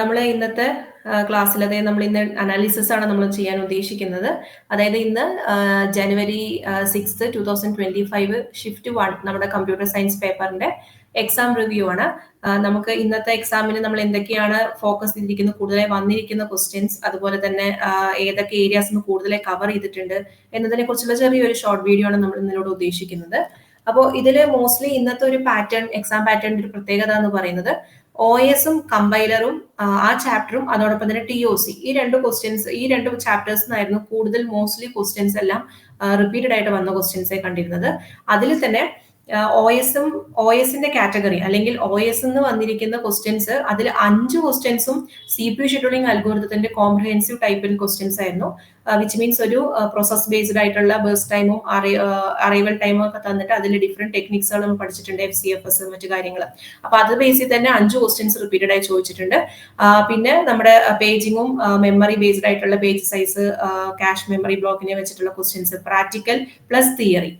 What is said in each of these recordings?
നമ്മൾ ഇന്നത്തെ ക്ലാസ്സിൽ അതായത് നമ്മൾ ഇന്ന് അനാലിസിസ് ആണ് നമ്മൾ ചെയ്യാൻ ഉദ്ദേശിക്കുന്നത്. അതായത് ഇന്ന് January six two thousand twenty five shift one നമ്മുടെ കമ്പ്യൂട്ടർ സയൻസ് പേപ്പറിന്റെ എക്സാം റിവ്യൂ ആണ്. നമുക്ക് ഇന്നത്തെ എക്സാമിന് നമ്മൾ എന്തൊക്കെയാണ് ഫോക്കസ് ചെയ്തിരിക്കുന്നത് കൂടുതലായി വന്നിരിക്കുന്ന ക്വസ്റ്റ്യൻസ് അതുപോലെ തന്നെ ഏതൊക്കെ ഏരിയാസ് കൂടുതലായി കവർ ചെയ്തിട്ടുണ്ട് എന്നതിനെ കുറിച്ചുള്ള ചെറിയൊരു ഷോർട്ട് വീഡിയോ ആണ് നമ്മൾ ഇന്നിലൂടെ ഉദ്ദേശിക്കുന്നത്. അപ്പോൾ ഇതിൽ മോസ്റ്റ്ലി ഇന്നത്തെ ഒരു പാറ്റേൺ എക്സാം പാറ്റേണിന്റെ ഒരു പ്രത്യേകത എന്ന് പറയുന്നത് ഒ എസും കമ്പൈലറും ആ ചാപ്റ്ററും അതോടൊപ്പം തന്നെ ടി ഒ സി ഈ രണ്ട് ക്വസ്റ്റ്യൻസ് ഈ രണ്ട് ചാപ്റ്റേഴ്സ് ചാപ്റ്റേഴ്സിനായിരുന്നു കൂടുതൽ മോസ്റ്റ്ലി ക്വസ്റ്റ്യൻസ് എല്ലാം റിപ്പീറ്റഡ് ആയിട്ട് വന്ന ക്വസ്റ്റ്യൻസേ കണ്ടിരുന്നത്. അതിൽ തന്നെ ഒ എസും ഒ എസിന്റെ കാറ്റഗറി അല്ലെങ്കിൽ ഒ എസ് എന്ന് വന്നിരിക്കുന്ന ക്വസ്റ്റ്യൻസ് അതിൽ അഞ്ച് ക്വസ്റ്റ്യൻസും സി പി ഷെഡ്യൂളിംഗ് അൽഗോരിതത്തിന്റെ കോംപ്രഹെൻസീവ് ടൈപ്പിൽ ക്വസ്റ്റ്യൻസ് ആയിരുന്നു. വിച്ച് മീൻസ് ഒരു പ്രോസസ് ബേസ്ഡ് ആയിട്ടുള്ള ബേസ് ടൈമും അറൈവൽ ടൈമും ഒക്കെ തന്നിട്ട് അതിൽ ഡിഫറെന്റ് ടെക്നിക്സുകൾ നമ്മൾ പഠിച്ചിട്ടുണ്ട് എഫ് സി എഫ് എസ് മറ്റു കാര്യങ്ങൾ അപ്പൊ അത് ബേസിൽ തന്നെ അഞ്ച് ക്വസ്റ്റ്യൻസ് റിപ്പീറ്റഡ് ആയി ചോദിച്ചിട്ടുണ്ട്. പിന്നെ നമ്മുടെ പേജിങ്ങും മെമ്മറി ബേസ്ഡ് ആയിട്ടുള്ള പേജ് സൈസ് ക്യാഷ് മെമ്മറി ബ്ലോക്കിനെ വെച്ചിട്ടുള്ള ക്വസ്റ്റ്യൻസ് പ്രാക്ടിക്കൽ പ്ലസ് തിയറി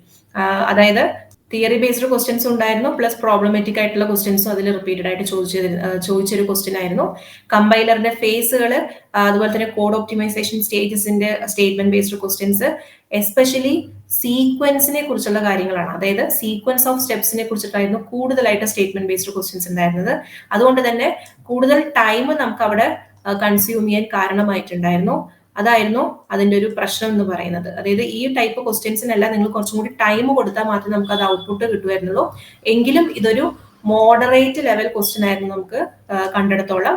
അതായത് തിയറി ബേസ്ഡ് ക്വസ്റ്റ്യൻസ് ഉണ്ടായിരുന്നു. പ്ലസ് പ്രോബ്ലമാറ്റിക് ആയിട്ടുള്ള ക്വസ്റ്റ്യൻസും അതിൽ റിപ്പീറ്റഡ് ആയിട്ട് ചോദിച്ച ചോദിച്ചൊരു ക്വസ്റ്റ്യൻ ആയിരുന്നു. കമ്പൈലറിന്റെ ഫേസുകൾ അതുപോലെ തന്നെ കോഡ് ഓപ്റ്റിമൈസേഷൻ സ്റ്റേജസിന്റെ സ്റ്റേറ്റ്മെന്റ് ബേസ്ഡ് ക്വസ്റ്റ്യൻസ് എസ്പെഷ്യലി സീക്വൻസിനെ കുറിച്ചുള്ള കാര്യങ്ങളാണ്. അതായത് സീക്വൻസ് ഓഫ് സ്റ്റെപ്സിനെ കുറിച്ചിട്ടായിരുന്നു കൂടുതലായിട്ട് സ്റ്റേറ്റ്മെന്റ് ബേസ്ഡ് ക്വസ്റ്റ്യൻസ് ഉണ്ടായിരുന്നത്. അതുകൊണ്ട് തന്നെ കൂടുതൽ ടൈം നമുക്ക് അവിടെ കൺസ്യൂം ചെയ്യാൻ കാരണമായിട്ടുണ്ടായിരുന്നു. അതായിരുന്നു അതിന്റെ ഒരു പ്രശ്നം എന്ന് പറയുന്നത്. അതായത് ഈ ടൈപ്പ് ക്വസ്റ്റ്യൻസിനെല്ലാം നിങ്ങൾ കുറച്ചും കൂടി ടൈം കൊടുത്താൽ മാത്രമേ നമുക്ക് അത് ഔട്ട്പുട്ട് കിട്ടുമായിരുന്നുള്ളൂ എങ്കിലും ഇതൊരു മോഡറേറ്റ് ലെവൽ ക്വസ്റ്റ്യൻ ആയിരുന്നു നമുക്ക് കണ്ടെടുത്തോളം.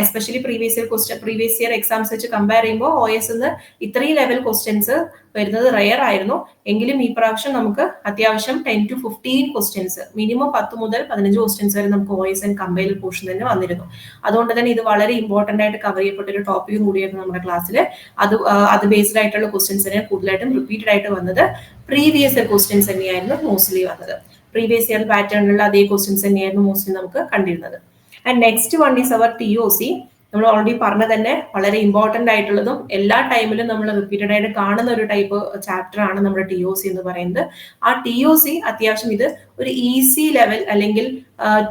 Especially previous year question previous year exams വെച്ച് കമ്പയർ ചെയ്യുമ്പോൾ ഒ എസ് എന്ന് ഇത്രയും ലെവൽ ക്വസ്റ്റ്യൻസ് വരുന്നത് റയർ ആയിരുന്നു. എങ്കിലും ഈ പ്രാവശ്യം നമുക്ക് അത്യാവശ്യം ten to fifteen questions minimum പത്ത് മുതൽ പതിനഞ്ച് ക്വസ്റ്റ്യൻസ് വരെ നമുക്ക് O S and compare portion തന്നെ വന്നിരുന്നു. അതുകൊണ്ട് തന്നെ ഇത് വളരെ ഇമ്പോർട്ടന്റ് ആയിട്ട് കവർ ചെയ്യപ്പെട്ട ഒരു ടോപ്പിക്കും കൂടിയായിരുന്നു നമ്മുടെ ക്ലാസ്സിൽ അത് അത് ബേസ്ഡ് ആയിട്ടുള്ള ക്വസ്റ്റ്യൻസ് തന്നെ കൂടുതലായിട്ടും റിപ്പീറ്റഡ് ആയിട്ട് വന്നത് പ്രീവിയസ് ഇയർ ക്വസ്റ്റ്യൻസ് തന്നെയായിരുന്നു മോസ്റ്റ്ലി വന്നത്. പ്രീവിയസ് ഇയർ പാറ്റേണിലുള്ള അതേ ക്വസ്റ്റ്യൻസ് തന്നെയായിരുന്നു മോസ്റ്റ്ലി നമുക്ക് കണ്ടിരുന്നത്. And next one is our T O C നമ്മൾ ഓൾറെഡി പറഞ്ഞ തന്നെ വളരെ ഇമ്പോർട്ടന്റ് ആയിട്ടുള്ളതും എല്ലാ ടൈമിലും നമ്മൾ റിപ്പീറ്റഡ് ആയിട്ട് കാണുന്ന ഒരു ടൈപ്പ് ചാപ്റ്റർ ആണ് നമ്മുടെ ടി ഒ സി എന്ന് പറയുന്നത്. ആ ടി ഒ സി അത്യാവശ്യം ഇത് ഒരു ഈസി ലെവൽ അല്ലെങ്കിൽ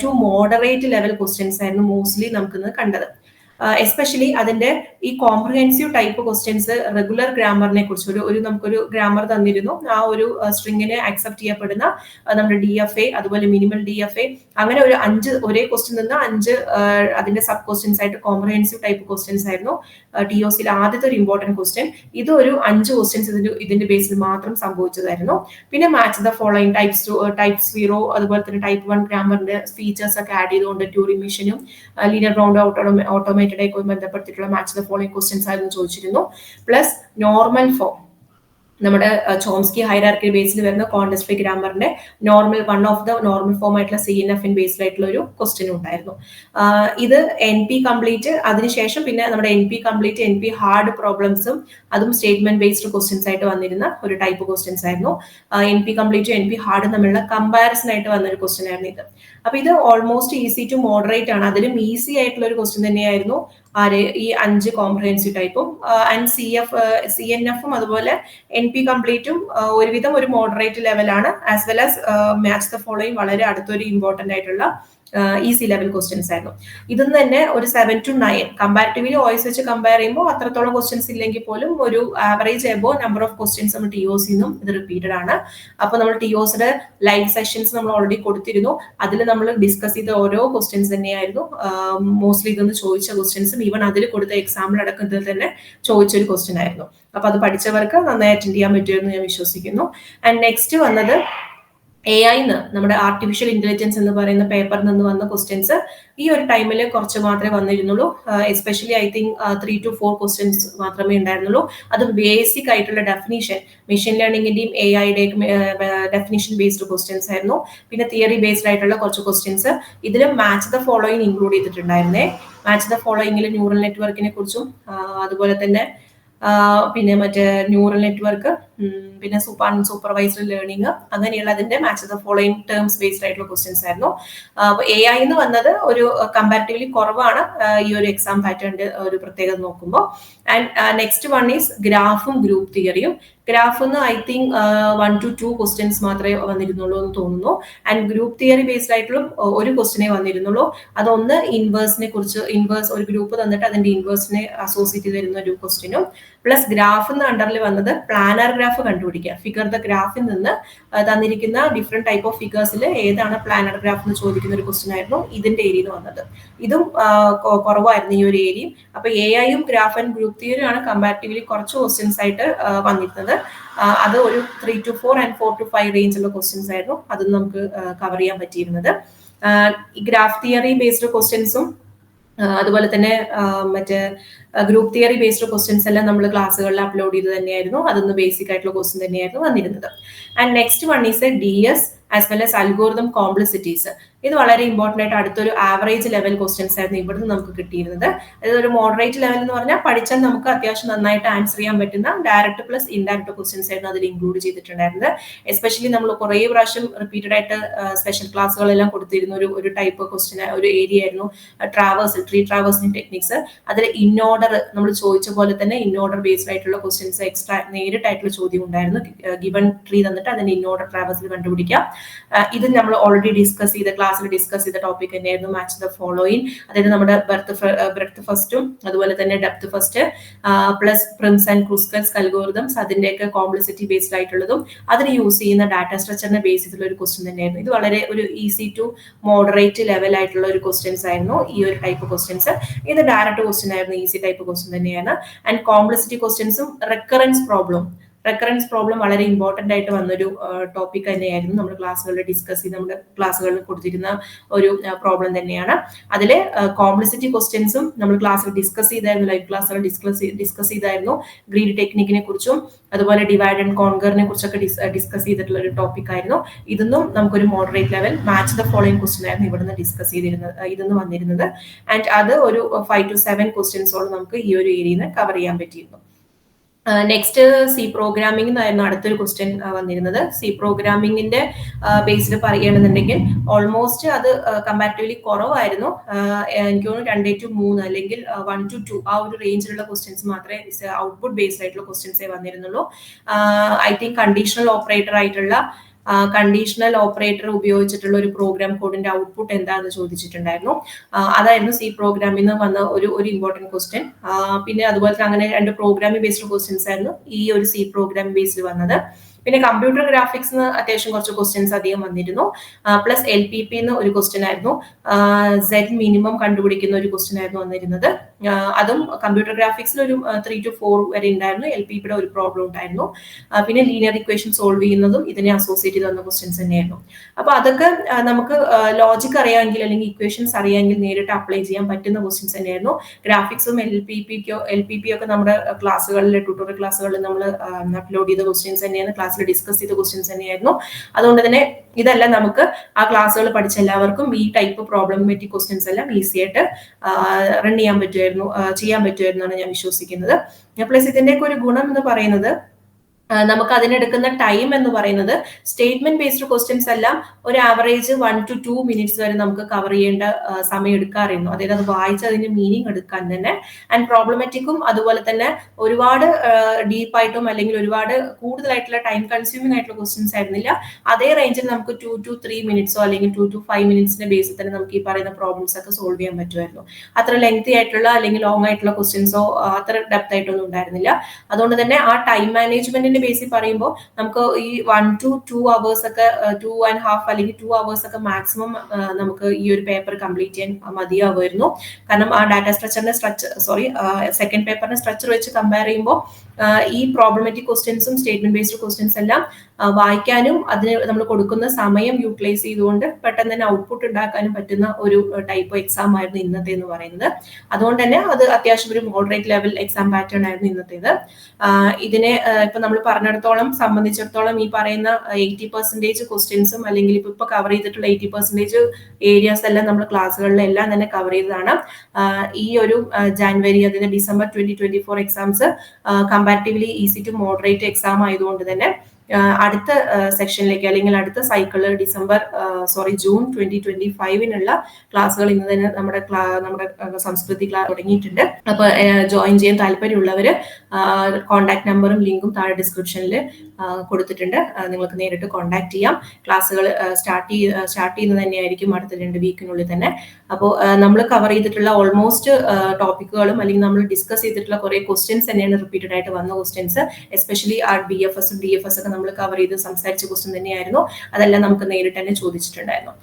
ടു മോഡറേറ്റ് ലെവൽ ക്വസ്റ്റ്യൻസ് ആയിരുന്നു മോസ്റ്റ്ലി നമുക്കിന്ന് കണ്ടത്. എസ്പെഷ്യലി അതിന്റെ ഈ കോംപ്രിഹെൻസീവ് ടൈപ്പ് ക്വസ്റ്റ്യൻസ് റെഗുലർ ഗ്രാമറിനെ കുറിച്ച് ഒരു ഒരു നമുക്കൊരു ഗ്രാമർ തന്നിരുന്നു. ആ ഒരു സ്ട്രിങ്ങിനെ അക്സെപ്റ്റ് ചെയ്യപ്പെടുന്ന നമ്മുടെ ഡി എഫ് എ അതുപോലെ മിനിമൽ ഡി എഫ് എ അങ്ങനെ ഒരു അഞ്ച് ഒരേ ക്വസ്റ്റ്യൻ നിന്ന് അഞ്ച് അതിന്റെ സബ് ക്വസ്റ്റ്യൻസ് ആയിട്ട് കോംപ്രിഹെൻസീവ് ടൈപ്പ് ക്വസ്റ്റ്യൻസ് ആയിരുന്നു. ടി ഒ സിയിൽ ആദ്യത്തെ ഒരു ഇമ്പോർട്ടന്റ് ക്വസ്റ്റ്യൻ ഇത് ഒരു അഞ്ച് ക്വസ്റ്റ്യൻസ് ഇതിന്റെ ഇതിന്റെ ബേസിൽ മാത്രം സംഭവിച്ചതായിരുന്നു. പിന്നെ match the following types type zero അതുപോലെ തന്നെ ടൈപ്പ് വൺ ഗ്രാമറിന്റെ ഫീച്ചേഴ്സ് ഒക്കെ ആഡ് ചെയ്തുകൊണ്ട് ട്യൂറിംഗ് മിഷനും ലീനിയർ റൗണ്ട് ഓട്ടോമേറ്റഡ് ആയി ബന്ധപ്പെട്ടിട്ടുള്ള മാച്ച് ദ ഫോളോയിങ് ക്വസ്റ്റ്യൻസ് ആയിരുന്നു ചോദിച്ചിരുന്നു. പ്ലസ് നോർമൽ ഫോം നമ്മുടെ ചോംസ്കി ഹൈറാർക്കി ബേസിൽ വരുന്ന context free ഗ്രാമറിന്റെ normal one of the normal form ആയിട്ടുള്ള C N F in based ആയിട്ടുള്ള ഒരു ക്വസ്റ്റ്യൻ ഉണ്ടായിരുന്നു. ഇത് എൻ പി കംപ്ലീറ്റ് അതിനുശേഷം പിന്നെ നമ്മുടെ N P complete N P hard പ്രോബ്ലംസും അതും സ്റ്റേറ്റ്മെന്റ് ബേസ്ഡ് ക്വസ്റ്റ്യൻസ് ആയിട്ട് വന്നിരുന്ന ഒരു ടൈപ്പ് ക്വസ്റ്റ്യൻസ് ആയിരുന്നു. N P complete N P hard തമ്മിലുള്ള കമ്പാരിസൺ ആയിട്ട് വന്ന ഒരു ക്വസ്റ്റ്യൻ ആയിരുന്നു ഇത്. അപ്പൊ ഇത് ഓൾമോസ്റ്റ് ഈസി ടു മോഡറേറ്റ് ആണ്. അതിലും ഈസി ആയിട്ടുള്ള ഒരു ക്വസ്റ്റ്യൻ തന്നെയായിരുന്നു ആര് ഈ അഞ്ച് കോംപ്രഹെൻസീവ് ടൈപ്പും and C F C N എഫും അതുപോലെ എൻ പി കംപ്ലീറ്റും ഒരുവിധം ഒരു മോഡറേറ്റ് ലെവലാണ് as well as match the following വളരെ അടുത്തൊരു ഇമ്പോർട്ടന്റ് ആയിട്ടുള്ള ഈസി ലെവൽ ക്വസ്റ്റ്യൻസ് ആയിരുന്നു. ഇതൊന്നും തന്നെ ഒരു seven to nine comparatively voice വെച്ച് കമ്പയർ ചെയ്യുമ്പോൾ അത്രത്തോളം ക്വസ്റ്റ്യൻസ് ഇല്ലെങ്കിൽ പോലും ഒരു average above number of questions നമ്മൾ ടി ഒ സിന്നും ഇത് റിപ്പീറ്റഡ് ആണ്. അപ്പോൾ നമ്മൾ ടി ഒസിന്റെ ലൈവ് സെഷൻസ് നമ്മൾ ഓൾറെഡി കൊടുത്തിരുന്നു. അതിൽ നമ്മൾ ഡിസ്കസ് ചെയ്ത ഓരോ ക്വസ്റ്റ്യൻസ് തന്നെയായിരുന്നു. മോസ്റ്റ്ലി ഇതൊന്ന് ചോദിച്ച ക്വസ്റ്റ്യൻസും ഈവൻ അതിൽ കൊടുത്ത എക്സാമ്പിൾ അടക്കത്തിൽ തന്നെ ചോദിച്ച ഒരു ക്വസ്റ്റ്യൻ ആയിരുന്നു. അപ്പൊ അത് പഠിച്ചവർക്ക് നന്നായി അറ്റൻഡ് ചെയ്യാൻ പറ്റുമെന്ന് ഞാൻ വിശ്വസിക്കുന്നു. ആൻഡ് നെക്സ്റ്റ് വന്നത് എ ഐന്ന് നമ്മുടെ ആർട്ടിഫിഷ്യൽ ഇന്റലിജൻസ് എന്ന് പറയുന്ന പേപ്പറിൽ നിന്ന് വന്ന ക്വസ്റ്റ്യൻസ് ഈ ഒരു ടൈമിൽ കുറച്ച് മാത്രമേ വന്നിരുന്നുള്ളൂ. Especially I think three to four questions മാത്രമേ ഉണ്ടായിരുന്നുള്ളൂ. അത് ബേസിക് ആയിട്ടുള്ള ഡെഫിനിഷൻ മെഷീൻ ലേണിംഗിന്റെയും എ ഐയുടെയും ഡെഫിനിഷൻ ബേസ്ഡ് ക്വസ്റ്റ്യൻസ് ആയിരുന്നു. പിന്നെ തിയറി ബേസ്ഡ് ആയിട്ടുള്ള കുറച്ച് ക്വസ്റ്റ്യൻസ് ഇതിൽ മാച്ച് ദ ഫോളോയിങ് ഇൻക്ലൂഡ് ചെയ്തിട്ടുണ്ടായിരുന്നേ. മാച്ച് ദ ഫോളോയിങ്ങിൽ ന്യൂറൽ നെറ്റ്വർക്കിനെ കുറിച്ചും അതുപോലെ തന്നെ പിന്നെ മറ്റേ ന്യൂറൽ നെറ്റ്വർക്ക് പിന്നെ സൂപ്പർ അൺസൂപ്പർവൈസ്ഡ് ലേണിംഗ് അങ്ങനെയുള്ള അതിന്റെ match the following terms based ആയിട്ടുള്ള ക്വസ്റ്റ്യൻസ് ആയിരുന്നു. അപ്പോൾ എ ഐ എന്ന് വന്നത് ഒരു കമ്പാരിറ്റീവ്ലി കുറവാണ്. ഈ ഒരു എക്സാം പാറ്റേണിന്റെ ഒരു പ്രത്യേകത നോക്കുമ്പോൾ ആൻഡ് നെക്സ്റ്റ് വൺ ഈസ് ഗ്രാഫും ഗ്രൂപ്പ് തിയറിയും ഗ്രാഫ് എന്ന് I think one to two questions മാത്രമേ വന്നിരുന്നുള്ളൂ എന്ന് തോന്നുന്നു. ആൻഡ് ഗ്രൂപ്പ് തിയറി ബേസ്ഡ് ആയിട്ടുള്ള ഒരു ക്വസ്റ്റിനെ വന്നിരുന്നുള്ളൂ. അതൊന്ന് ഇൻവേഴ്സിനെ കുറിച്ച് ഇൻവേഴ്സ് ഒരു ഗ്രൂപ്പ് തന്നിട്ട് അതിന്റെ ഇൻവേഴ്സിനെ അസോസിയേറ്റ് ചെയ്ത് വരുന്ന ഒരു ക്വസ്റ്റിനും പ്ലസ് ഗ്രാഫ് എന്ന് അണ്ടറിൽ വന്നത് പ്ലാനർ ഗ്രാഫ് കണ്ടുപിടിക്കുക. ഫിഗർ ദ ഗ്രാഫിൽ നിന്ന് തന്നിരിക്കുന്ന ഡിഫറെന്റ് ടൈപ്പ് ഓഫ് ഫിഗേഴ്സിൽ ഏതാണ് പ്ലാനർ ഗ്രാഫ് എന്ന് ചോദിക്കുന്ന ഒരു ക്വസ്റ്റ്യൻ ആയിരുന്നു ഇതിന്റെ ഏരിയയിൽ വന്നത്. ഇതും കുറവായിരുന്നു ഈ ഒരു ഏരിയയും. അപ്പൊ എ ഐയും ഗ്രാഫ് ആൻഡ് ഗ്രൂപ്പ് തിയറിയാണ് കമ്പാരിറ്റീവ്ലി കുറച്ച് ക്വസ്റ്റ്യൻസ് ആയിട്ട് വന്നിരുന്നത്. അത് ഒരു three to four and four to five റേഞ്ചുള്ള questions ആയിരുന്നു. അതും നമുക്ക് കവർ ചെയ്യാൻ പറ്റിയിരുന്നത്. ഗ്രാഫ് തിയറി ബേസ്ഡ് ക്വസ്റ്റ്യൻസും അതുപോലെ തന്നെ മറ്റേ ഗ്രൂപ്പ് തിയറി ബേസ്ഡ് ക്വസ്റ്റ്യൻസ് എല്ലാം നമ്മൾ ക്ലാസ്സുകളിൽ അപ്ലോഡ് ചെയ്ത് തന്നെയായിരുന്നു. അതൊന്ന് ബേസിക് ആയിട്ടുള്ള ക്വസ്റ്റ്യൻ തന്നെയായിരുന്നു വന്നിരുന്നത്. And next one is A D S as well S algorithm complexities ഇത് വളരെ ഇമ്പോർട്ടന്റ് ആയിട്ട് അടുത്തൊരു ആവറേജ് ലെവൽ ക്വസ്റ്റ്യൻസ് ആയിരുന്നു ഇവിടുന്ന് നമുക്ക് കിട്ടിയിരുന്നത്. അതായത് ഒരു മോഡറേറ്റ് ലെവൽ എന്ന് പറഞ്ഞാൽ പഠിച്ചാൽ നമുക്ക് അത്യാവശ്യം നന്നായിട്ട് ആൻസർ ചെയ്യാൻ പറ്റുന്ന ഡയറക്റ്റ് പ്ലസ് ഇൻഡയറക്റ്റ് ക്വസ്റ്റ്യൻസ് ആയിരുന്നു അതിൽ ഇൻക്ലൂഡ് ചെയ്തിട്ടുണ്ടായിരുന്നത്. എസ്പെഷ്യലി നമ്മൾ കുറേ പ്രാവശ്യം റിപ്പീറ്റഡ് ആയിട്ട് സ്പെഷ്യൽ ക്ലാസ്സുകളെല്ലാം കൊടുത്തിരുന്ന ഒരു ഒരു ടൈപ്പ് ക്വസ്റ്റ്യൻ ഒരു ഏരിയ ആയിരുന്നു ട്രാവേഴ്സ് ട്രീ ട്രാവേഴ്സിംഗ് ടെക്നിക്സ് അതിൽ ഇന്നോർഡർ നമ്മൾ ചോദിച്ച പോലെ തന്നെ ഇന്നോർഡർ ബേസ്ഡ് ആയിട്ടുള്ള ക്വസ്റ്റ്യൻസ് എക്സ്ട്രാ നേരിട്ടായിട്ടുള്ള ചോദ്യം ഉണ്ടായിരുന്നു. ഗിവൺ ട്രീ തന്നിട്ട് അതിന്റെ ഇന്നോർഡർ ട്രാവേഴ്സിൽ കണ്ടുപിടിക്കാം. ഇത് നമ്മൾ ഓൾറെഡി ഡിസ്കസ് ചെയ്ത ക്ലാസ്സിൽ ഡിസ്കസ് ചെയ്ത ടോപ്പിക് തന്നെയായിരുന്നു മാച്ച് ദ ഫോളോയിങ് അതായത് നമ്മുടെ ബർത്ത് ബ്രെത്ത് ഫസ്റ്റും അതുപോലെ തന്നെ depth first plus Prim's and Kruskal's algorithms അതിന്റെയൊക്കെ കോംപ്ലിസിറ്റി ബേസ്ഡ് ആയിട്ടുള്ളതും അതിന് യൂസ് ചെയ്യുന്ന ഡാറ്റ സ്ട്രക്ചറിനെ ബേസ് ചെയ്തിട്ടുള്ള ഒരു ക്വസ്റ്റ്യൻ തന്നെയായിരുന്നു. ഇത് വളരെ ഒരു ഈസി ടു മോഡറേറ്റ് ലെവൽ ആയിട്ടുള്ള ഒരു ക്വസ്റ്റ്യൻസ് ആയിരുന്നു ഈ ഒരു ടൈപ്പ് ക്വസ്റ്റ്യൻസ് ഇത് ഡയറക്റ്റ് ക്വസ്റ്റ്യൻ ആയിരുന്നു ഈസി ടൈപ്പ് ക്വസ്റ്റ്യൻ തന്നെയാണ്. ആൻഡ് കോംപ്ലിസിറ്റി ക്വസ്റ്റ്യൻസും റെക്കറൻസ് പ്രോബ്ലം റെക്കറൻസ് പ്രോബ്ലം വളരെ ഇമ്പോർട്ടന്റ് ആയിട്ട് വന്നൊരു ടോപ്പിക് തന്നെയായിരുന്നു. നമ്മൾ ക്ലാസ്സുകളിൽ ഡിസ്കസ് ചെയ്ത് നമ്മുടെ ക്ലാസ്സുകളിൽ കൊടുത്തിരുന്ന ഒരു പ്രോബ്ലം തന്നെയാണ്. അതിൽ കോംപ്ലിസിറ്റി ക്വസ്റ്റ്യൻസും നമ്മൾ ക്ലാസ്സിൽ ഡിസ്കസ് ചെയ്തായിരുന്നു ലൈവ് ക്ലാസ്സുകൾ ഡിസ്കസ് ഡിസ്കസ് ചെയ്തായിരുന്നു. ഗ്രീഡ് ടെക്നിക്കിനെ കുറിച്ചും അതുപോലെ ഡിവൈഡ് ആൻഡ് കോൺഗറിനെ കുറിച്ചൊക്കെ ഡിസ്കസ് ചെയ്തിട്ടുള്ള ഒരു ടോപ്പിക് ആയിരുന്നു. ഇതൊന്നും നമുക്കൊരു moderate level match the following question ആയിരുന്നു ഇവിടുന്ന് ഡിസ്കസ് ചെയ്തിരുന്നത് ഇതൊന്ന് വന്നിരുന്നത്. ആൻഡ് അത് ഒരു ഫൈവ് ടു സെവൻ ക്വസ്റ്റ്യൻസോളം നമുക്ക് ഈ ഒരു ഏരിയയിൽ നിന്ന് കവർ ചെയ്യാൻ പറ്റിയിരുന്നു. നെക്സ്റ്റ് സി പ്രോഗ്രാമിംഗ് എന്നായിരുന്നു അടുത്തൊരു ക്വസ്റ്റ്യൻ വന്നിരുന്നത്. സി പ്രോഗ്രാമിംഗിന്റെ ബേസിൽ പറയുകയാണെന്നുണ്ടെങ്കിൽ ഓൾമോസ്റ്റ് അത് കമ്പാരിറ്റീവ്ലി കുറവായിരുന്നു. എനിക്ക് തോന്നുന്നു രണ്ട് ടു മൂന്ന് അല്ലെങ്കിൽ വൺ ടു ടു ആ ഒരു റേഞ്ചിലുള്ള ക്വസ്റ്റ്യൻസ് മാത്രമേ ഔട്ട്പുട്ട് ബേസ്ഡ് ആയിട്ടുള്ള ക്വസ്റ്റ്യൻസേ വന്നിരുന്നുള്ളൂ. ഐ തിങ്ക് കണ്ടീഷണൽ ഓപ്പറേറ്റർ ആയിട്ടുള്ള കണ്ടീഷണൽ ഓപ്പറേറ്റർ ഉപയോഗിച്ചിട്ടുള്ള ഒരു പ്രോഗ്രാം കോഡിന്റെ ഔട്ട്പുട്ട് എന്താന്ന് ചോദിച്ചിട്ടുണ്ടായിരുന്നു. അതായിരുന്നു സി പ്രോഗ്രാമിൽ നിന്ന് വന്ന ഒരു ഒരു ഇമ്പോർട്ടന്റ് ക്വസ്റ്റ്യൻ പിന്നെ അതുപോലെ അങ്ങനെ രണ്ട് പ്രോഗ്രാമിംഗ് ബേസ്ഡ് ക്വസ്റ്റ്യൻസ് ആയിരുന്നു ഈ ഒരു സി പ്രോഗ്രാം ബേസ്ഡ് വന്നത്. പിന്നെ കമ്പ്യൂട്ടർ ഗ്രാഫിക്സ് അത്യാവശ്യം കുറച്ച് ക്വസ്റ്റ്യൻസ് അധികം വന്നിരുന്നു. പ്ലസ് എൽ പി പി എന്ന് ഒരു ക്വസ്റ്റ്യൻ ആയിരുന്നു. സെഡ് മിനിമം കണ്ടുപിടിക്കുന്ന ഒരു ക്വസ്റ്റ്യൻ ആയിരുന്നു വന്നിരുന്നത്. അതും കമ്പ്യൂട്ടർ ഗ്രാഫിക്സിൽ ഒരു ത്രീ ടു ഫോർ വരെ ഉണ്ടായിരുന്നു. എൽ പി പിയുടെ ഒരു പ്രോബ്ലം ഉണ്ടായിരുന്നു. പിന്നെ ലീനിയർ ഇക്വേഷൻ സോൾവ് ചെയ്യുന്നതും ഇതിനെ അസോസിയേറ്റ് ചെയ്ത് വന്ന ക്വസ്റ്റ്യൻസ് തന്നെയായിരുന്നു. അപ്പൊ അതൊക്കെ നമുക്ക് ലോജിക് അറിയാമെങ്കിൽ അല്ലെങ്കിൽ ഇക്വേഷൻസ് അറിയാമെങ്കിൽ നേരിട്ട് അപ്ലൈ ചെയ്യാൻ പറ്റുന്ന ക്വസ്റ്റ്യൻസ് തന്നെയായിരുന്നു. ഗ്രാഫിക്സും എൽ പി പിക്കോ എൽ പി പി ഒക്കെ നമ്മുടെ ക്ലാസ്സുകളിൽ ട്യൂട്ടോറിയൽ ക്ലാസ്സുകളിൽ നമ്മൾ അപ്ലോഡ് ചെയ്ത ക്വസ്റ്റ്യൻസ് തന്നെയാണ് ക്ലാസ്സിൽ ഡിസ്കസ് ചെയ്ത ക്വസ്റ്റ്യൻസ് തന്നെയായിരുന്നു. അതുകൊണ്ട് തന്നെ ഇതെല്ലാം നമുക്ക് ആ ക്ലാസ്സുകൾ പഠിച്ച എല്ലാവർക്കും ഈ ടൈപ്പ് പ്രോബ്ലമാറ്റിക് ക്വസ്റ്റ്യൻസ് എല്ലാം ഈസി ആയിട്ട് റൺ ചെയ്യാൻ പറ്റുമായിരുന്നു ചെയ്യാൻ പറ്റുമായിരുന്നാണ് ഞാൻ വിശ്വസിക്കുന്നത്. പ്ലസ് ഇതിന്റെയൊക്കെ ഒരു ഗുണം എന്ന് പറയുന്നത് നമുക്ക് അതിനെടുക്കുന്ന ടൈം എന്ന് പറയുന്നത് സ്റ്റേറ്റ്മെന്റ് ബേസ്ഡ് ക്വസ്റ്റ്യൻസ് എല്ലാം ഒരു average one to two minutes വരെ നമുക്ക് കവർ ചെയ്യേണ്ട സമയം എടുക്കാറുണ്ട്. അതായത് അത് വായിച്ച് അതിന്റെ മീനിങ് എടുക്കാൻ തന്നെ. ആൻഡ് പ്രോബ്ലമാറ്റിക്കും അതുപോലെ തന്നെ ഒരുപാട് ഡീപ്പായിട്ടും അല്ലെങ്കിൽ ഒരുപാട് കൂടുതലായിട്ടുള്ള ടൈം കൺസ്യൂമിംഗ് ആയിട്ടുള്ള ക്വസ്റ്റ്യൻസ് ആയിരുന്നില്ല. അതേ റേഞ്ചിൽ നമുക്ക് ടു ടു ത്രീ മിനിറ്റ്സോ അല്ലെങ്കിൽ ടു ടു ഫൈവ് മിനിറ്റ്സിന്റെ ബേസിൽ തന്നെ നമുക്ക് ഈ പറയുന്ന പ്രോബ്ലംസ് ഒക്കെ സോൾവ് ചെയ്യാൻ പറ്റുമായിരുന്നു. അത്ര ലെങ്തി ആയിട്ടുള്ള അല്ലെങ്കിൽ ലോങ് ആയിട്ടുള്ള ക്വസ്റ്റ്യൻസോ അത്ര ഡെപ്ത് ആയിട്ടൊന്നും ഉണ്ടായിരുന്നില്ല. അതുകൊണ്ട് തന്നെ ആ ടൈം മാനേജ്മെന്റിന്റെ ബേസിൽ പറയുമ്പോൾ നമുക്ക് ഈ വൺ ടു ടു അവേഴ്സ് ഒക്കെ ടു ആൻഡ് ഹാഫ് അല്ലെങ്കിൽ ടു അവേഴ്സ് ഒക്കെ മാക്സിമം നമുക്ക് ഈ ഒരു പേപ്പർ കംപ്ലീറ്റ് ചെയ്യാൻ മതിയാവുമായിരുന്നു. കാരണം ആ data സ്ട്രക്ചറിന്റെ structure sorry second paper structure വെച്ച് കമ്പയർ ചെയ്യുമ്പോൾ ഈ പ്രോബ്ലമാറ്റിക് ക്വസ്റ്റ്യൻസും സ്റ്റേറ്റ്മെന്റ് ബേസ്ഡ് ക്വസ്റ്റ്യൻസ് എല്ലാം വായിക്കാനും അതിന് നമ്മൾ കൊടുക്കുന്ന സമയം യൂട്ടിലൈസ് ചെയ്തുകൊണ്ട് പെട്ടെന്ന് തന്നെ ഔട്ട്പുട്ട് ഉണ്ടാക്കാനും പറ്റുന്ന ഒരു ടൈപ്പ് എക്സാം ആയിരുന്നു ഇന്നത്തെ എന്ന് പറയുന്നത്. അതുകൊണ്ട് തന്നെ അത് അത്യാവശ്യം ഒരു മോഡറേറ്റ് ലെവൽ എക്സാം പാറ്റേൺ ആയിരുന്നു ഇന്നത്തേത്. ഇതിനെ ഇപ്പൊ നമ്മൾ പറഞ്ഞിടത്തോളം സംബന്ധിച്ചിടത്തോളം ഈ പറയുന്ന എയ്റ്റി പെർസെന്റേജ് ക്വസ്റ്റ്യൻസും അല്ലെങ്കിൽ ഇപ്പൊ ഇപ്പൊ കവർ ചെയ്തിട്ടുള്ള എയ്റ്റി പെർസെന്റേജ് ഏരിയാസ് എല്ലാം നമ്മൾ ക്ലാസ്സുകളിലെല്ലാം തന്നെ കവർ ചെയ്തതാണ്. ഈ ഒരു ജാനുവരി അതിന്റെ December twenty twenty four exams comparatively easy to moderate exam ആയതുകൊണ്ട് തന്നെ അടുത്ത സെക്ഷനിലേക്ക് അല്ലെങ്കിൽ അടുത്ത cycle December sorry June twenty twenty ഫൈവിനുള്ള ക്ലാസ്സുകൾ ഇന്ന് തന്നെ നമ്മുടെ നമ്മുടെ സംസ്കൃതി ക്ലാസ് തുടങ്ങിയിട്ടുണ്ട്. അപ്പൊ ജോയിൻ ചെയ്യാൻ താല്പര്യമുള്ളവര് കോൺടാക്ട് നമ്പറും ലിങ്കും താഴെ ഡിസ്ക്രിപ്ഷനിൽ കൊടുത്തിട്ടുണ്ട്. നിങ്ങൾക്ക് നേരിട്ട് കോൺടാക്ട് ചെയ്യാം. ക്ലാസ്സുകൾ സ്റ്റാർട്ട് ചെയ്ത് സ്റ്റാർട്ട് ചെയ്യുന്നത് തന്നെയായിരിക്കും അടുത്ത രണ്ട് വീക്കിനുള്ളിൽ തന്നെ. അപ്പോൾ നമ്മൾ കവർ ചെയ്തിട്ടുള്ള ഓൾമോസ്റ്റ് ടോപ്പിക്കുകളും അല്ലെങ്കിൽ നമ്മൾ ഡിസ്കസ് ചെയ്തിട്ടുള്ള കുറേ ക്വസ്റ്റ്യൻസ് തന്നെയാണ് റിപ്പീറ്റഡ് ആയിട്ട് വന്ന ക്വസ്റ്റ്യൻസ് എസ്പെഷ്യലി ആ ബി എഫ് എസും ഡി എഫ് എസ് ഒക്കെ നമ്മൾ കവർ ചെയ്ത് സംസാരിച്ച ക്വസ്റ്റ്യൻ തന്നെയായിരുന്നു. അതെല്ലാം നമുക്ക് നേരിട്ട് തന്നെ ചോദിച്ചിട്ടുണ്ടായിരുന്നു.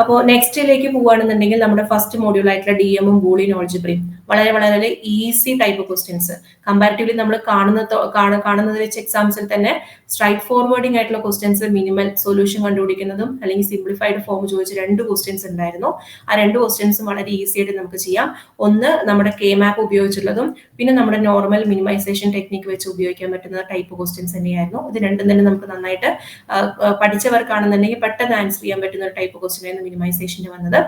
അപ്പോൾ നെക്സ്റ്റിലേക്ക് പോവുകയാണെന്നുണ്ടെങ്കിൽ നമ്മുടെ ഫസ്റ്റ് മോഡ്യൂൾ ആയിട്ടുള്ള ഡി എമ്മും ബൂളിയൻ ഓൾജിബ്രയും വളരെ വളരെ ഈസി ടൈപ്പ് ക്വസ്റ്റ്യൻസ് കമ്പാരിറ്റീവ്ലി നമ്മൾ കാണുന്ന കാണുന്നത് വെച്ച് എക്സാംസിൽ തന്നെ സ്ട്രൈറ്റ് ഫോർവേഡിംഗ് ആയിട്ടുള്ള ക്വസ്റ്റ്യൻസ് മിനിമൽ സൊല്യൂഷൻ കണ്ടുപിടിക്കുന്നതും അല്ലെങ്കിൽ സിംപ്ലിഫൈഡ് ഫോം ചോദിച്ച് രണ്ട് ക്വസ്റ്റ്യൻസ് ഉണ്ടായിരുന്നു. ആ രണ്ട് ക്വസ്റ്റ്യൻസും വളരെ ഈസി ആയിട്ട് നമുക്ക് ചെയ്യാം. ഒന്ന് നമ്മുടെ കെ മാപ്പ് ഉപയോഗിച്ചുള്ളതും പിന്നെ നമ്മുടെ നോർമൽ മിനിമൈസേഷൻ ടെക്നിക്ക് വെച്ച് ഉപയോഗിക്കാൻ പറ്റുന്ന ടൈപ്പ് ക്വസ്റ്റ്യൻസ് തന്നെയായിരുന്നു. ഇത് രണ്ടും തന്നെ നമുക്ക് നന്നായിട്ട് പഠിച്ചവർക്കാണെന്നുണ്ടെങ്കിൽ പെട്ടെന്ന് ആൻസർ ചെയ്യാൻ പറ്റുന്ന ഒരു ടൈപ്പ് ക്വസ്റ്റ്യൻ ആയിരുന്നു മിനിമൈസേഷൻ വന്നത്.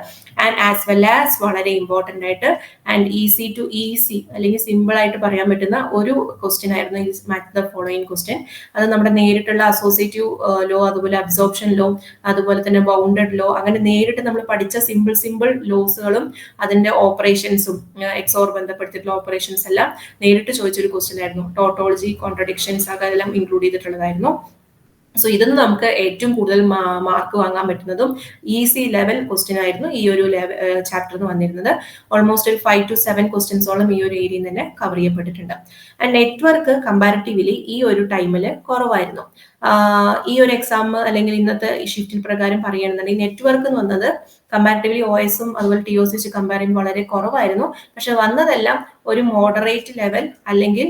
ആൻഡ് ആസ് വെൽ ആസ് വളരെ ഇമ്പോർട്ടന്റ് ആയിട്ട് ആൻഡ് ഈസി ടു ഈസി അല്ലെങ്കിൽ സിമ്പിൾ ആയിട്ട് പറയാൻ പറ്റുന്ന ഒരു ക്വസ്റ്റ്യൻ ആയിരുന്നു ഈ മാറ്റ് ദ ഫോളോയിങ് ക്വസ്റ്റ്യൻ അത് നമ്മുടെ നേരിട്ടുള്ള അസോസിയേറ്റീവ് ലോ അതുപോലെ അബ്സോർപ്ഷൻ ലോ അതുപോലെ തന്നെ ബൗണ്ടഡ് ലോ അങ്ങനെ നേരിട്ട് നമ്മൾ പഠിച്ച സിമ്പിൾ സിമ്പിൾ ലോസുകളും അതിന്റെ ഓപ്പറേഷൻസും എക്സോർ ബന്ധപ്പെടുത്തിയിട്ടുള്ള ഓപ്പറേഷൻസ് എല്ലാം നേരിട്ട് ചോദിച്ചൊരു ക്വസ്റ്റ്യൻ ആയിരുന്നു. ടോട്ടോളജി കോൺട്രഡിക്ഷൻസ് അതെല്ലാം ഇൻക്ലൂഡ് ചെയ്തിട്ടുള്ളതായിരുന്നു. സോ ഇതിന് നമുക്ക് ഏറ്റവും കൂടുതൽ മാർക്ക് വാങ്ങാൻ പറ്റുന്നതും ഈസി ലെവൽ ക്വസ്റ്റ്യൻ ആയിരുന്നു ഈ ഒരു ചാപ്റ്ററിൽ വന്നിരുന്നത്. ഓൾമോസ്റ്റ് ഒരു ഫൈവ് ടു സെവൻ ക്വസ്റ്റ്യൻസോളം ഈ ഒരു ഏരിയയിൽ തന്നെ കവർ ചെയ്യപ്പെട്ടിട്ടുണ്ട്. ആൻഡ് നെറ്റ്വർക്ക് കമ്പാരിറ്റീവ്ലി ഈ ഒരു ടൈമിൽ കുറവായിരുന്നു. ഈ ഒരു എക്സാം അല്ലെങ്കിൽ ഇന്നത്തെ ഷിഫ്റ്റിൽ പ്രകാരം പറയുകയാണെന്നുണ്ടെങ്കിൽ നെറ്റ്വർക്ക് എന്ന് വന്നത് കമ്പാരിറ്റീവ്ലി ഒ എസും അതുപോലെ ടി ഒ സി വെച്ച് കമ്പയർ ചെയ്യുമ്പോൾ വളരെ കുറവായിരുന്നു. പക്ഷെ വന്നതെല്ലാം ഒരു മോഡറേറ്റ് ലെവൽ അല്ലെങ്കിൽ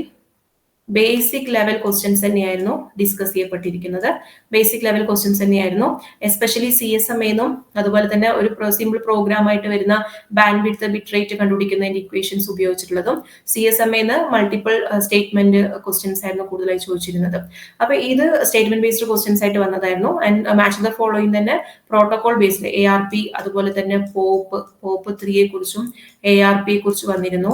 ബേസിക് ലെവൽ ക്വസ്റ്റ്യൻസ് തന്നെയായിരുന്നു ഡിസ്കസ് ചെയ്യപ്പെട്ടിരിക്കുന്നത്. ബേസിക് ലെവൽ ക്വസ്റ്റ്യൻസ് തന്നെയായിരുന്നു. എസ്പെഷ്യലി സി എസ് എം എന്നും അതുപോലെ തന്നെ ഒരു സിമ്പിൾ പ്രോഗ്രാം ആയിട്ട് വരുന്ന ബാൻഡ് വിഡ്ത്ത് ബിറ്റ് റേറ്റ് കണ്ടുപിടിക്കുന്നതിന്റെ ഇക്വേഷൻസ് ഉപയോഗിച്ചിട്ടുള്ളതും സി എസ് എം എന്ന് മൾട്ടിപ്പിൾ സ്റ്റേറ്റ്മെന്റ് ക്വസ്റ്റ്യൻസ് ആയിരുന്നു കൂടുതലായി ചോദിച്ചിരുന്നത്. അപ്പൊ ഇത് സ്റ്റേറ്റ്മെന്റ് ബേസ്ഡ് ക്വസ്റ്റ്യൻസ് ആയിട്ട് വന്നതായിരുന്നു. ആൻഡ് മാച്ച് ദ ഫോളോയിങ് തന്നെ protocol based A R P അതുപോലെ തന്നെ പോപ്പ് പോപ്പ് ത്രീയെ കുറിച്ചും എ ആർ പിയെ കുറിച്ച് വന്നിരുന്നു.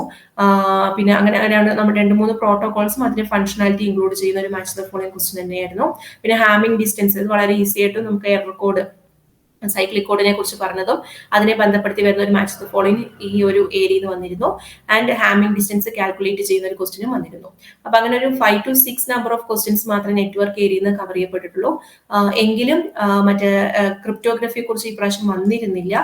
പിന്നെ അങ്ങനെ അങ്ങനെയാണ് നമ്മൾ രണ്ട് മൂന്ന് പ്രോട്ടോകോൾസും അതിന്റെ ഫംഗ്ഷനാലിറ്റി ഇൻക്ലൂഡ് ചെയ്യുന്ന ഒരു മാച്ച് ദ ഫോളോയിങ് ക്വസ്റ്റ്യൻ തന്നെയായിരുന്നു. പിന്നെ ഹാമിംഗ് ഡിസ്റ്റൻസ് വളരെ ഈസി ആയിട്ട് നമുക്ക് എയർ കോഡ് സൈക്ലിക് കോഡിനെ കുറിച്ച് പറഞ്ഞതും അതിനെ ബന്ധപ്പെടുത്തി വരുന്ന ഒരു മാച്ച് ദ ഫോളോയിങ് ഈ ഒരു ഏരിയയിൽ നിന്ന് വന്നിരുന്നു. ആൻഡ് ഹാമിംഗ് ഡിസ്റ്റൻസ് കാൽക്കുലേറ്റ് ചെയ്യുന്ന ഒരു ക്വസ്റ്റിനും വന്നിരുന്നു. അപ്പൊ അങ്ങനെ ഒരു five to six number of questions മാത്രമേ നെറ്റ്വർക്ക് ഏരിയയിൽ നിന്ന് കവർ ചെയ്യപ്പെട്ടിട്ടുള്ളൂ. എങ്കിലും മറ്റേ ക്രിപ്റ്റോഗ്രഫിയെ കുറിച്ച് ഈ പ്രാവശ്യം വന്നിരുന്നില്ല.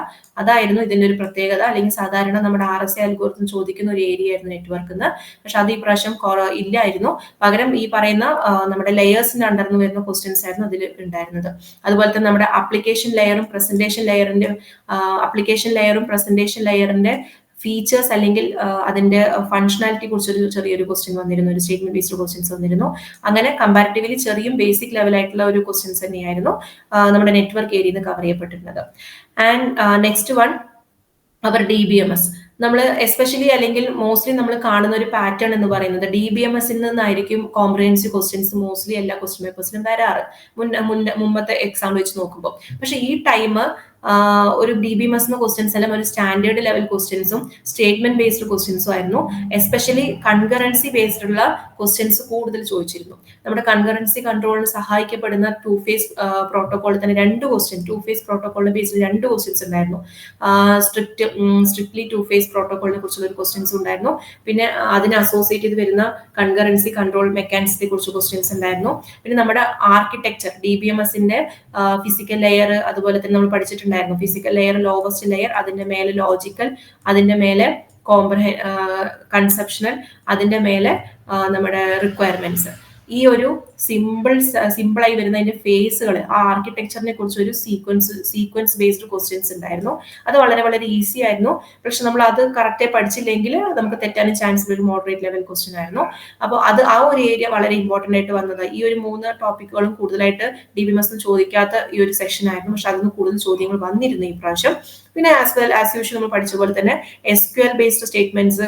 അതായിരുന്നു ഇതിന്റെ ഒരു പ്രത്യേകത. അല്ലെങ്കിൽ സാധാരണ നമ്മുടെ ആർ എസ് അൽഗോർത്തും ചോദിക്കുന്ന ഒരു ഏരിയ ആയിരുന്നു നെറ്റ്വർക്ക് എന്ന് പക്ഷെ അത് ഈ പ്രാവശ്യം ഇല്ലായിരുന്നു. പകരം ഈ പറയുന്ന നമ്മുടെ ലെയേഴ്സിന്റെ അണ്ടർന്ന് വരുന്ന ക്വസ്റ്റ്യൻസ് ആയിരുന്നു അതിൽ ഉണ്ടായിരുന്നത്. അതുപോലെ തന്നെ നമ്മുടെ അപ്ലിക്കേഷൻ ലെയറും പ്രസന്റേഷൻ ലെയറിന്റെ അപ്ലിക്കേഷൻ ലെയറും പ്രസന്റേഷൻ ലെയറിന്റെ ഫീച്ചേഴ്സ് അല്ലെങ്കിൽ അതിന്റെ ഫങ്ഷണാലിറ്റി കുറിച്ചൊരു ചെറിയൊരു ക്വസ്റ്റ്യൻ വന്നിരുന്നു ഒരു സ്റ്റേറ്റ്മെന്റ് ബേസ്ഡ് ക്വസ്റ്റ്യൻസ് വന്നിരുന്നു. അങ്ങനെ കമ്പാരിറ്റീവ്ലി ചെറിയും ബേസിക് ലെവലായിട്ടുള്ള ഒരു ക്വസ്റ്റ്യൻസ് തന്നെയായിരുന്നു നമ്മുടെ നെറ്റ്വർക്ക് ഏരിയയിൽ നിന്ന് cover ചെയ്യപ്പെട്ടിരുന്നത്. And next one our D B M S നമ്മൾ എസ്പെഷ്യലി അല്ലെങ്കിൽ മോസ്റ്റ്ലി നമ്മൾ കാണുന്ന ഒരു പാറ്റേൺ എന്ന് പറയുന്നത് ഡി ബി എം എസിൽ നിന്നായിരിക്കും കോംപ്രിഹെൻസീവ് ക്വസ്റ്റ്യൻസ് മോസ്റ്റ്ലി എല്ലാ ക്വസ്റ്റ്യൻ പേപ്പേഴ്സിലും വരാറ്. മുൻ മുൻ മുമ്പത്തെ എക്സാം വെച്ച് നോക്കുമ്പോൾ പക്ഷെ ഈ ടൈം ഒരു ഡി ബി എസ് ക്വസ്റ്റ്യൻസ് എല്ലാം ഒരു സ്റ്റാൻഡേർഡ് ലെവൽ ക്വസ്റ്റ്യൻസും സ്റ്റേറ്റ്മെന്റ് ബേസ്ഡ് ക്വസ്റ്റ്യൻസും ആയിരുന്നു. എസ്പെഷ്യലി കൺകറൻസി ബേസ്ഡ് ഉള്ള ക്വസ്റ്റ്യൻസ് കൂടുതൽ ചോദിച്ചിരുന്നു. നമ്മുടെ കൺകറൻസി കൺട്രോളിന് സഹായിക്കപ്പെടുന്ന ടു ഫേസ് പ്രോട്ടോകോളിൽ തന്നെ രണ്ട് ക്വസ്റ്റ്യൻ ടു ഫേസ് പ്രോട്ടോകോളിന്റെ ബേസിൽ രണ്ട് ക്വസ്റ്റ്യൻസ് ഉണ്ടായിരുന്നു. സ്ട്രിക്റ്റ് സ്ട്രിക്ട്ലി ടു ഫേസ് പ്രോട്ടോകോളിനെ കുറിച്ചുള്ള ഒരു ക്വസ്റ്റ്യൻസ് ഉണ്ടായിരുന്നു. പിന്നെ അതിനെ അസോസിയേറ്റ് ചെയ്ത് വരുന്ന കൺകറൻസി കൺട്രോൾ മെക്കാനിക്സിനെ കുറിച്ച് ക്വസ്റ്റ്യൻസ് ഉണ്ടായിരുന്നു. പിന്നെ നമ്മുടെ ആർക്കിടെക്ചർ ഡി ബി എം എസിന്റെ ഫിസിക്കൽ ലെയർ അതുപോലെ തന്നെ നമ്മൾ പഠിച്ചിട്ടുണ്ട് ഉണ്ടായിരുന്നു. ഫിസിക്കൽ ലെയർ ലോവസ്റ്റ് ലെയർ അതിന്റെ മേലെ ലോജിക്കൽ അതിന്റെ മേലെ കോംപ്രഹെ കൺസെപ്ഷണൽ അതിന്റെ മേലെ നമ്മുടെ റിക്വയർമെന്റ്സ് ഈ ഒരു സിമ്പിൾ സിമ്പിളായി വരുന്നതിന്റെ ഫേസുകൾ ആ ആർക്കിടെക്ചറിനെ കുറിച്ച് ഒരു സീക്വൻസ് സീക്വൻസ് ബേസ്ഡ് ക്വസ്റ്റ്യൻസ് ഉണ്ടായിരുന്നു. അത് വളരെ വളരെ ഈസി ആയിരുന്നു. പക്ഷെ നമ്മൾ അത് കറക്റ്റായി പഠിച്ചില്ലെങ്കിൽ നമുക്ക് തെറ്റാനും ചാൻസ് ഒരു മോഡറേറ്റ് ലെവൽ ക്വസ്റ്റ്യൻ ആയിരുന്നു. അപ്പോൾ അത് ആ ഒരു ഏരിയ വളരെ ഇമ്പോർട്ടന്റ് ആയിട്ട് വന്നത്. ഈ ഒരു മൂന്ന് ടോപ്പിക്കുകളും കൂടുതലായിട്ട് ഡി ബി എസ് ചോദിക്കാത്ത ഈ ഒരു സെഷൻ ആയിരുന്നു. പക്ഷെ അതിന് കൂടുതൽ ചോദ്യങ്ങൾ വന്നിരുന്നു ഈ പ്രാവശ്യം. പിന്നെ ആസ് വെൽ ആസ് യൂഷ്വൽ നമ്മൾ പഠിച്ച പോലെ തന്നെ S Q based statements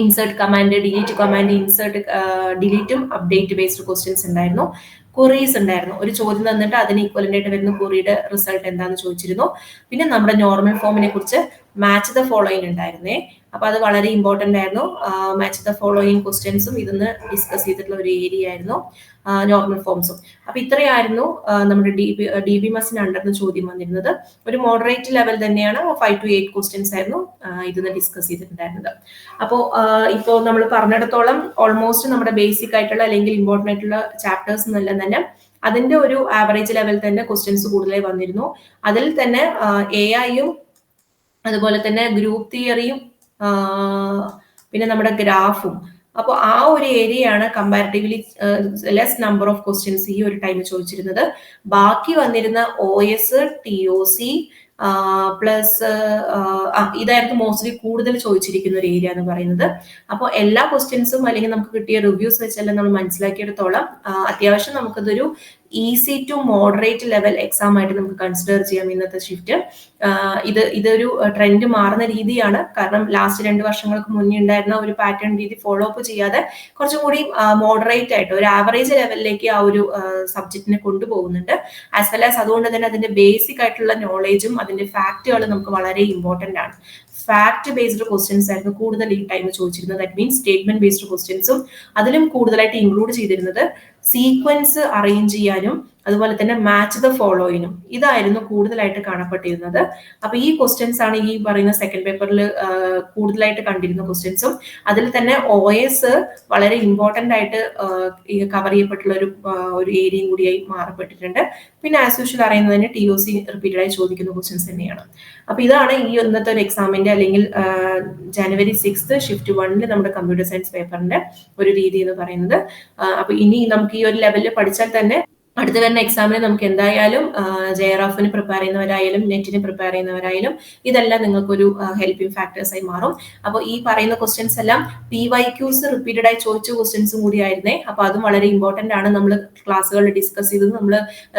insert command delete command insert ഡിലീറ്റും update based questions ഉണ്ടായിരുന്നു. കൊറീസ് ഉണ്ടായിരുന്നു. ഒരു ചോദ്യം തന്നിട്ട് അതിന് ഈക്വലന്റ് ആയിട്ട് വരുന്ന കൊറിയുടെ റിസൾട്ട് എന്താണെന്ന് ചോദിച്ചിരുന്നു. പിന്നെ നമ്മുടെ നോർമൽ ഫോമിനെ കുറിച്ച് മാച്ച് ദ ഫോളോയിങ് ഉണ്ടായിരുന്നേ. അപ്പൊ അത് വളരെ ഇമ്പോർട്ടന്റ് ആയിരുന്നു. മാച്ച് ദ ഫോളോയിങ് ക്വസ്റ്റ്യൻസും ഇതൊന്ന് ഡിസ്കസ് ചെയ്തിട്ടുള്ള ഒരു ഏരിയ ആയിരുന്നു. നോർമൽ ഫോംസും അപ്പൊ ഇത്രയായിരുന്നു നമ്മുടെ ഡി ബി ഡി ബി മസിന് അണ്ടർന്ന് ചോദ്യം വന്നിരുന്നത്. ഒരു മോഡറേറ്റ് ലെവൽ തന്നെയാണ് ഫൈവ് ടു എയ്റ്റ് ക്വസ്റ്റ്യൻസ് ആയിരുന്നു ഇതിന്ന് ഡിസ്കസ് ചെയ്തിട്ടുണ്ടായിരുന്നത്. അപ്പോൾ ഇപ്പോൾ നമ്മൾ പറഞ്ഞിടത്തോളം ഓൾമോസ്റ്റ് നമ്മുടെ ബേസിക് ആയിട്ടുള്ള അല്ലെങ്കിൽ ഇമ്പോർട്ടന്റ് ആയിട്ടുള്ള ചാപ്റ്റേഴ്സ് എന്നെല്ലാം തന്നെ അതിന്റെ ഒരു ആവറേജ് ലെവൽ തന്നെ ക്വസ്റ്റ്യൻസ് കൂടുതലായി വന്നിരുന്നു. അതിൽ തന്നെ എ ഐയും അതുപോലെ തന്നെ ഗ്രൂപ്പ് തിയറിയും പിന്നെ നമ്മുടെ ഗ്രാഫും അപ്പോൾ ആ ഒരു ഏരിയയാണ് comparatively less number of questions ഈ ഒരു ടൈമിൽ ചോദിച്ചിരുന്നത്. ബാക്കി വന്നിരുന്ന O S T O C plus ഇതായിരുന്നു മോസ്റ്റ്ലി കൂടുതൽ ചോദിച്ചിരിക്കുന്ന ഒരു ഏരിയ എന്ന് പറയുന്നത്. അപ്പോൾ എല്ലാ ക്വസ്റ്റ്യൻസും അല്ലെങ്കിൽ നമുക്ക് കിട്ടിയ റിവ്യൂസ് വെച്ചെല്ലാം നമ്മൾ മനസ്സിലാക്കിയെടുത്തോളം അത്യാവശ്യം നമുക്കതൊരു easy to moderate level exam ആയിട്ട് നമുക്ക് കൺസിഡർ ചെയ്യാം ഇന്നത്തെ ഷിഫ്റ്റ് ഇത് ഇതൊരു ട്രെൻഡ് മാറുന്ന രീതിയാണ്. കാരണം ലാസ്റ്റ് രണ്ട് വർഷങ്ങൾക്ക് മുന്നേ ഉണ്ടായിരുന്ന ഒരു പാറ്റേൺ രീതി ഫോളോ അപ്പ് ചെയ്യാതെ കുറച്ചും കൂടി മോഡറേറ്റ് ആയിട്ട് ഒരു ആവറേജ് ലെവലിലേക്ക് ആ ഒരു സബ്ജക്റ്റിനെ കൊണ്ടുപോകുന്നുണ്ട്. ആസ് വെൽ ആസ് അതുകൊണ്ട് തന്നെ അതിന്റെ ബേസിക് ആയിട്ടുള്ള നോളേജും അതിന്റെ ഫാക്റ്റുകളും നമുക്ക് വളരെ ഇമ്പോർട്ടന്റ് ആണ്. ഫാക്ട് ബേസ്ഡ് ക്വസ്റ്റ്യൻസ് ആയിരുന്നു കൂടുതൽ ഈ ടൈം ചോദിച്ചിരുന്നത്. ദാറ്റ് മീൻസ് സ്റ്റേറ്റ്മെന്റ് ബേസ്ഡ് ക്വസ്റ്റ്യൻസും അതിലും കൂടുതലായിട്ട് ഇൻക്ലൂഡ് ചെയ്തിരുന്നത് സീക്വൻസ് അറേഞ്ച് ചെയ്യാനും അതുപോലെ തന്നെ മാച്ച് ദ ഫോളോയിനും ഇതായിരുന്നു കൂടുതലായിട്ട് കാണപ്പെട്ടിരുന്നത്. അപ്പൊ ഈ ക്വസ്റ്റ്യൻസ് ആണ് ഈ പറയുന്ന സെക്കൻഡ് പേപ്പറിൽ കൂടുതലായിട്ട് കണ്ടിരുന്ന ക്വസ്റ്റ്യൻസും അതിൽ തന്നെ ഒ എസ് വളരെ ഇമ്പോർട്ടന്റ് ആയിട്ട് കവർ ചെയ്യപ്പെട്ടുള്ള ഒരു ഒരു ഏരിയയും കൂടിയായി മാറപ്പെട്ടിട്ടുണ്ട്. പിന്നെ ആസ് യൂഷ്വൽ തന്നെ ടി ഒ സി റിപ്പീറ്റഡ് ആയി ചോദിക്കുന്ന ക്വസ്റ്റ്യൻസ് തന്നെയാണ്. അപ്പൊ ഇതാണ് ഈ ഇന്നത്തെ ഒരു എക്സാമിന്റെ അല്ലെങ്കിൽ ജനുവരി സിക്സ് ഷിഫ്റ്റ് വണ്ണിൽ നമ്മുടെ കമ്പ്യൂട്ടർ സയൻസ് പേപ്പറിന്റെ ഒരു രീതി എന്ന് പറയുന്നത്. അപ്പൊ ഇനി നമുക്ക് ഈ ഒരു ലെവലിൽ പഠിച്ചാൽ തന്നെ അടുത്ത വരുന്ന എക്സാമിന് നമുക്ക് എന്തായാലും ജയറാഫിന് പ്രിപ്പയർ ചെയ്യുന്നവരായാലും നെറ്റിന് പ്രിപ്പയർ ചെയ്യുന്നവരായാലും ഇതെല്ലാം നിങ്ങൾക്കൊരു ഹെൽപ്പിംഗ് ഫാക്ടേഴ്സ് ആയി മാറും. അപ്പോൾ ഈ പറയുന്ന ക്വസ്റ്റ്യൻസ് എല്ലാം പി വൈ ക്യൂസ് റിപ്പീറ്റഡ് ആയി ചോദിച്ച ക്വസ്റ്റ്യൻസും കൂടി ആയിരുന്നേ. അപ്പൊ അതും വളരെ ഇമ്പോർട്ടന്റ് ആണ്. നമ്മൾ ക്ലാസ്സുകളിൽ ഡിസ്കസ് ചെയ്തത് നമ്മൾ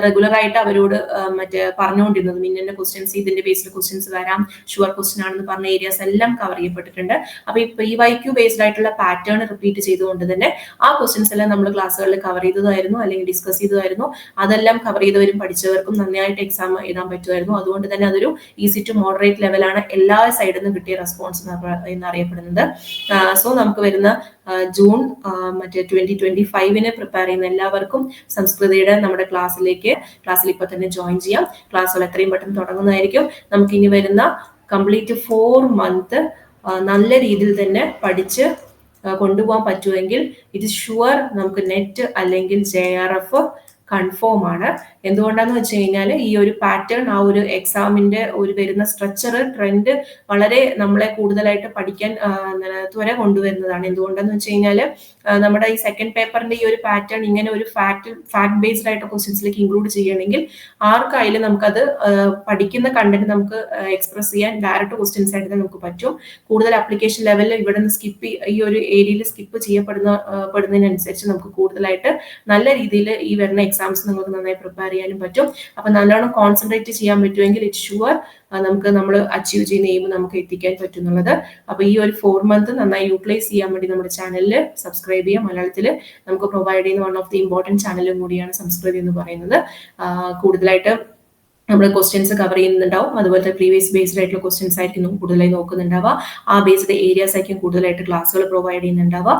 റെഗുലർ ആയിട്ട് അവരോട് മറ്റേ പറഞ്ഞുകൊണ്ടിരുന്നത് ഇന്നെ ക്വസ്റ്റ്യൻസ് ഇതിന്റെ ബേസ്ഡ് ക്വസ്റ്റ്യൻസ് വരാം ഷുവർ ക്വസ്റ്റ്യൻ ആണെന്ന് പറഞ്ഞ ഏരിയാസ് എല്ലാം കവർ ചെയ്യപ്പെട്ടിട്ടുണ്ട്. അപ്പൊ ഈ പി വൈ ക്യൂ ബേസ്ഡ് ആയിട്ടുള്ള പാറ്റേൺ റിപ്പീറ്റ് ചെയ്തുകൊണ്ട് തന്നെ ആ ക്വസ്റ്റ്യൻസ് എല്ലാം നമ്മൾ ക്ലാസ്സുകളിൽ കവർ ചെയ്തതായിരുന്നു അല്ലെങ്കിൽ ഡിസ്കസ് ചെയ്തതായിരുന്നു. അതെല്ലാം കവർ ചെയ്തവരും പഠിച്ചവർക്കും നന്നായിട്ട് എക്സാം എഴുതാൻ പറ്റുമായിരുന്നു. അതുകൊണ്ട് തന്നെ അതൊരു ഈസി ടു മോഡറേറ്റ് ലെവലാണ് എല്ലാ സൈഡിൽ നിന്നും കിട്ടിയ റെസ്പോൺസ് എന്ന് അറിയപ്പെടുന്നത് സോ നമുക്ക് വരുന്ന ജൂൺ മറ്റേ ട്വന്റി ട്വന്റി ഫൈവിന് പ്രിപ്പയർ ചെയ്യുന്ന എല്ലാവർക്കും സംസ്കൃതിയുടെ നമ്മുടെ ക്ലാസ്സിലേക്ക് ക്ലാസ്സിൽ ഇപ്പൊ തന്നെ ജോയിൻ ചെയ്യാം. ക്ലാസ്സുകൾ എത്രയും പെട്ടെന്ന് തുടങ്ങുന്നതായിരിക്കും. നമുക്ക് ഇനി വരുന്ന കംപ്ലീറ്റ് ഫോർ മന്ത് നല്ല രീതിയിൽ തന്നെ പഠിച്ച് കൊണ്ടുപോകാൻ പറ്റുമെങ്കിൽ ഇറ്റ് ഷുവർ നമുക്ക് നെറ്റ് അല്ലെങ്കിൽ ജെ ആർ എഫ് കൺഫേം ആണ്. എന്തുകൊണ്ടാന്ന് വെച്ച് കഴിഞ്ഞാൽ ഈ ഒരു പാറ്റേൺ ആ ഒരു എക്സാമിന്റെ ഒരു വരുന്ന സ്ട്രക്ചർ ട്രെൻഡ് വളരെ നമ്മളെ കൂടുതലായിട്ട് പഠിക്കാൻ ത്വര കൊണ്ടുവരുന്നതാണ്. എന്തുകൊണ്ടാന്ന് വെച്ച് കഴിഞ്ഞാൽ നമ്മുടെ ഈ സെക്കൻഡ് പേപ്പറിന്റെ ഈ ഒരു പാറ്റേൺ ഇങ്ങനെ ഒരു ഫാക്ട് ഫാക്ട് ബേസ്ഡ് ആയിട്ട് ക്വസ്റ്റ്യൻസിലേക്ക് ഇൻക്ലൂഡ് ചെയ്യണമെങ്കിൽ ആർക്കായാലും നമുക്കത് പഠിക്കുന്ന കണ്ടന്റ് നമുക്ക് എക്സ്പ്രസ് ചെയ്യാൻ ഡയറക്റ്റ് ക്വസ്റ്റ്യൻസ് ആയിട്ട് നമുക്ക് പറ്റും. കൂടുതൽ അപ്ലിക്കേഷൻ ലെവലിൽ ഇവിടെ നിന്ന് സ്കിപ്പ് ഈ ഒരു ഏരിയയിൽ സ്കിപ്പ് ചെയ്യപ്പെടുന്ന പെടുന്നതിനനുസരിച്ച് നമുക്ക് കൂടുതലായിട്ട് നല്ല രീതിയിൽ ഈ വരുന്ന എക്സാംസ് നിങ്ങൾക്ക് നന്നായി പ്രിപ്പയർ ചെയ്യാനും പറ്റും. അപ്പൊ നല്ലോണം കോൺസെൻട്രേറ്റ് ചെയ്യാൻ പറ്റുമെങ്കിൽ ഇറ്റ് ഷുവർ നമുക്ക് നമ്മൾ അച്ചീവ് ചെയ്യുന്ന എയിം നമുക്ക് എത്തിക്കാൻ പറ്റുന്നുള്ളത്. അപ്പൊ ഈ ഒരു ഫോർ മന്ത് നന്നായി യൂട്ടിലൈസ് ചെയ്യാൻ വേണ്ടി നമ്മുടെ ചാനലിൽ സബ്സ്ക്രൈബ് ചെയ്യാം മലയാളത്തിൽ നമുക്ക് പ്രൊവൈഡ് ചെയ്യുന്ന വൺ ഓഫ് ദി ഇമ്പോർട്ടന്റ് ചാനലും കൂടിയാണ് സംസ്കൃതി എന്ന് പറയുന്നത്. കൂടുതലായിട്ട് നമ്മൾ ക്വസ്റ്റ്യൻസ് കവർ ചെയ്യുന്നുണ്ടാവും. അതുപോലെ പ്രീവിയസ് ബേസ്ഡ് ആയിട്ടുള്ള ക്വസ്റ്റ്യൻസ് ആയിരിക്കും കൂടുതലായി നോക്കുന്നുണ്ടാവുക. ആ ബേസ്ഡ് ഏരിയാസ് ആയിരിക്കും കൂടുതലായിട്ട് ക്ലാസ്സുകൾ പ്രൊവൈഡ് ചെയ്യുന്നുണ്ടാവുക.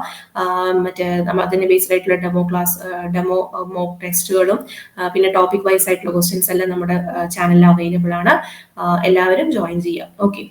മറ്റേ അതിന് ബേസ്ഡ് ആയിട്ടുള്ള ഡെമോ ക്ലാസ് ഡെമോ മോക്ക് ടെസ്റ്റുകളും പിന്നെ ടോപ്പിക് വൈസ് ആയിട്ടുള്ള ക്വസ്റ്റ്യൻസ് എല്ലാം നമ്മുടെ ചാനലിൽ അവൈലബിൾ ആണ്. എല്ലാവരും ജോയിൻ ചെയ്യുക. ഓക്കെ